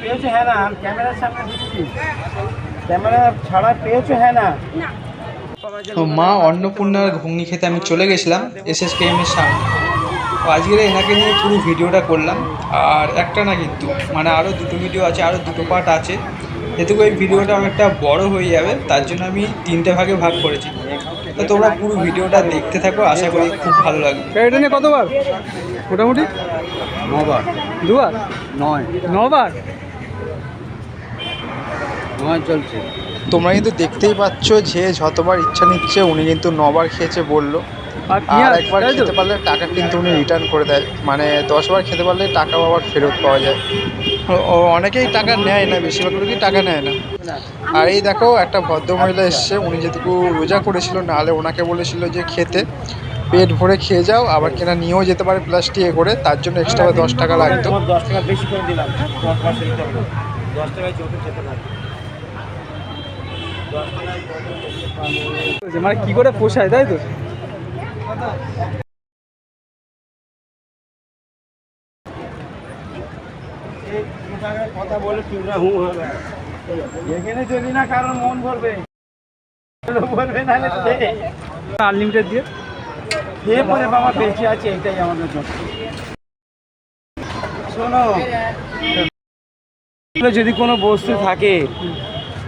পেয়েছ? হ্যাঁ না আমি ক্যামেরার সামনে দিচ্ছি ক্যামেরা ছাড়া পেয়েছ? হ্যাঁ না। তো মা অন্নপূর্ণার ঘুগনি খেতে আমি চলে গেছিলাম এস এস এর সামনে। তো আজকের এনাকে নিয়ে পুরো ভিডিওটা করলাম আর একটা না কিন্তু মানে আরও দুটো ভিডিও আছে আরও দুটো পার্ট আছে। যেহেতু এই ভিডিওটা অনেকটা বড় হয়ে যাবে তার জন্য আমি তিনটে ভাগে ভাগ করেছি। তো তোমরা পুরো ভিডিওটা দেখতে থাকো আশা করি খুব ভালো লাগবে। এটা নিয়ে কতবার? মোটামুটি? নবার। দুবার? নয়। নবার? নয় চলছে। তোমরা কিন্তু দেখতেই পাচ্ছ যে যতবার ইচ্ছা নিচ্ছে উনি কিন্তু নবার খেয়েছে বলল। আর একবার খেতে পারলে টাকা কিন্তু উনি রিটার্ন করে দেয়। মানে দশবার খেতে পারলে টাকাও আবার ফেরত পাওয়া যায়। ও- অনেকেই টাকা নেয় না বেশিরভাগ লোকই টাকা নেয় না। আর এই দেখো একটা ভদ্রমহিলা এসছে উনি যেটুকু রোজা করেছিল নাহলে ওনাকে বলেছিল যে খেতে। পেট ভরে খেয়ে যাও আবার কেনা নিয়েও যেতে পারে প্লাস্টিক এ করে তার জন্য এক্সট্রা দশ টাকা লাগতো। দশ টাকা বেশি করে দিলাম দশ দিতে হবে দশ টাকায় চোখে যেতে পারে দশ টাকায় চোখে যেতে পারে মানে কি করে পোষায়, তাই তো? মন দিয়ে। বেঁচে আছে, এটাই শোনো, যদি কোনো বস্তু থাকে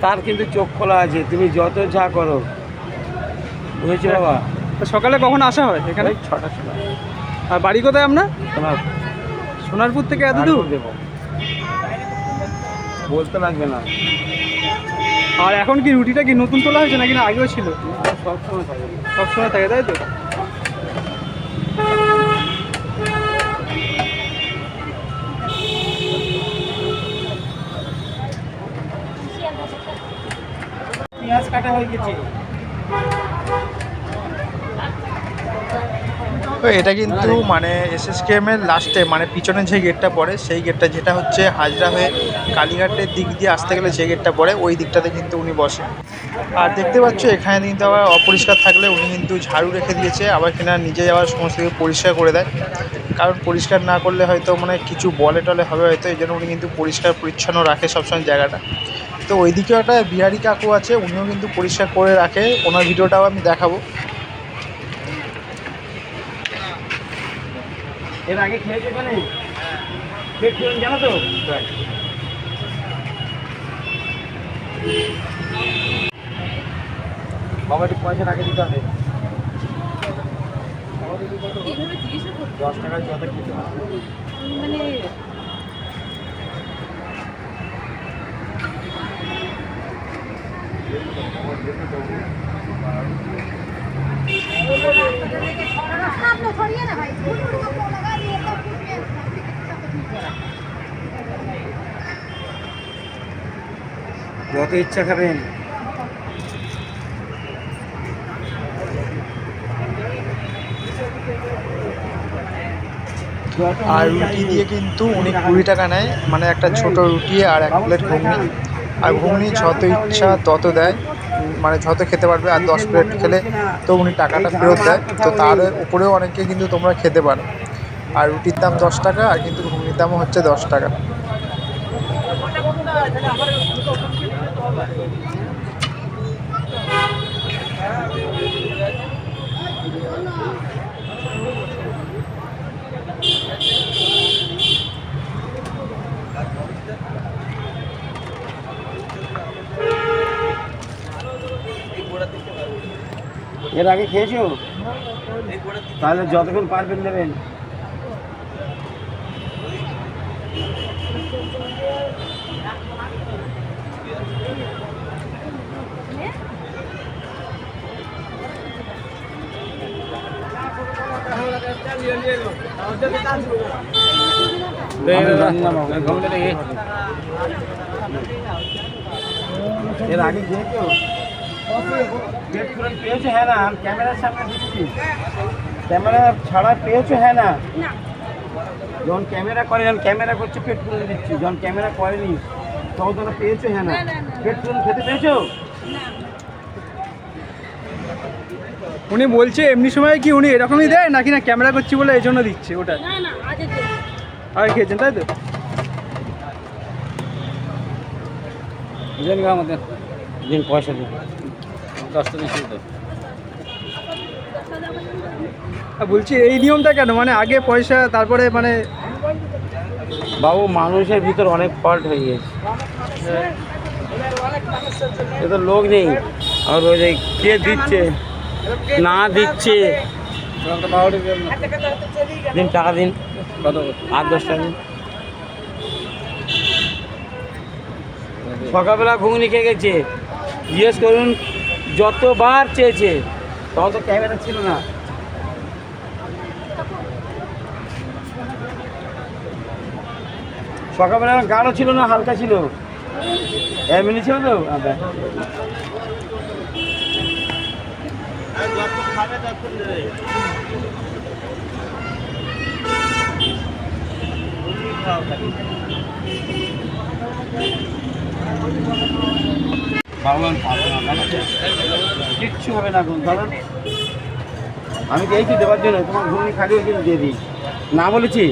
তার কিন্তু চোখ খোলা আছে তুমি যত যা করো। বুঝেছ বাবা? তো সকালে কখন আসা হয় এখানে? ছটার সময়। আর বাড়ি কোথায় আপনার? তোমার সোনারপুর থেকে এত দূর? দেবো। বলতে লাগবে না। আর এখন কি রুটিটা কি নতুন তোলা হয়েছে নাকি না আগেও ছিল? সব সময় থাকে। সবসময় থাকে তাই তো? হয়ে গেছে। তো এটা কিন্তু মানে এস এস এর লাস্টে মানে পিছনে যে গেটটা পড়ে সেই গেটটা যেটা হচ্ছে হাজরা হয়ে কালীঘাটের দিক দিয়ে আসতে গেলে যে গেটটা পড়ে ওই দিকটাতে কিন্তু উনি বসে। আর দেখতে পাচ্ছ এখানে কিন্তু আবার অপরিষ্কার থাকলে উনি কিন্তু ঝাড়ু রেখে দিয়েছে আবার কিনা নিজে আবার সমস্ত কিছু পরিষ্কার করে দেয়। কারণ পরিষ্কার না করলে হয়তো মানে কিছু বলে টলে হবে হয়তো এই জন্য উনি কিন্তু পরিষ্কার পরিচ্ছন্ন রাখে সবসময় জায়গাটা। তো ওইদিকেও একটা বিহারি কাকু আছে উনিও কিন্তু পরিষ্কার করে রাখে। ওনার ভিডিওটাও আমি দেখাবো। এর আগে খেয়েছো ওখানে জানো তো? বাবা একটু পয়সা টাকা দিতে হবে। দশ টাকায় যত খেতে মানে যত ইচ্ছা খাবেন। আর রুটি দিয়ে কিন্তু উনি কুড়ি টাকা নেয় মানে একটা ছোট রুটি আর এক প্লেট ঘুগনি। আর ঘুগনি যত ইচ্ছা তত দেয়। মানে যত খেতে পারবে আর দশ প্লেট খেলে তো উনি টাকাটা ফেরত দেয়। তো তার উপরেও অনেকে কিন্তু তোমরা খেতে পারো। আর রুটির দাম দশ টাকা আর কিন্তু ঘুগনির দামও হচ্ছে দশ টাকা। এর আগে খেয়েছো? তাহলে যতক্ষণ পারবেন নেবেন। এর আগে খেয়েছো? পেয়েছ হ্যাঁ না আমি ক্যামেরার সামনে দিচ্ছি ক্যামেরা ছাড়া পেয়েছ হ্যাঁ না। না যখন ক্যামেরা করে যখন ক্যামেরা করছে পেট পুরন দিচ্ছি। যখন ক্যামেরা করেনি তখন তোমরা পেয়েছ হ্যাঁ না। পেট পুরন খেতে পেয়েছ? উনি বলছে এমনি সময় কি উনি এরকমই দেয় নাকি না ক্যামেরা করছি বলে এই জন্য দিচ্ছে ওটা? না না আগে খেয়েছেন তাই তো? আমাদের? পয়সা দিন। দশটা বেশি বলছি এই নিয়মটা কেন? মানে আগে পয়সা তারপরে মানে বাবু মানুষের ভিতর অনেক ফল্ট হয়ে গেছে। এ তো লোক নেই। আর ওই যে কে দিচ্ছে? না দিচ্ছে। দিন টাকা দিন। কত আট দশ টাকা দিন। সকালবেলা ঘুগনি খেয়ে গেছে। জিজ্ঞেস করুন যতবার চেয়েছে তখন তো ক্যামেরা ছিল না। সকালবেলা গাঢ় ছিল না, হালকা ছিল। এমনি ছিল তো? আচ্ছা ভগবান কিচ্ছু হবে না ধরুন আমি তো দেওয়ার জন্য তোমার ঘুগনি খালি ওই দিয়ে দিই। না বলেছি?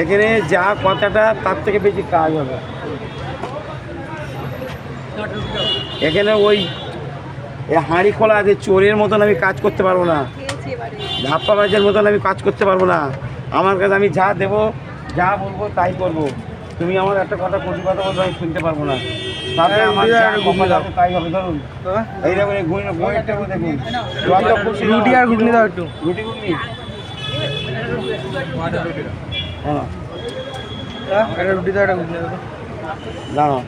এখানে যা কথাটা তার থেকে বেশি কাজ হবে। এখানে ওই হাঁড়ি খোলা আছে, চোরের মতন আমি কাজ করতে পারব না। ধাপ্পা বাজের মতন আমি কাজ করতে পারব না। আমার কাছে আমি যা দেবো, যা বলব তাই করব। তুমি আমার একটা কথা কচি কথা বলব, আমি শুনতে পারব না। তাহলে আমার যা কপালে আছে তাই হবে ধরুন। এই দেখুন এই ঘুগনি ঘুগনিটা দেখুন। রুটি আর ঘুগনি দাও একটু। রুটি ঘুগনি? হ্যাঁ। রুটি দাও একটা ঘুগনি দাও। দাঁড়াও।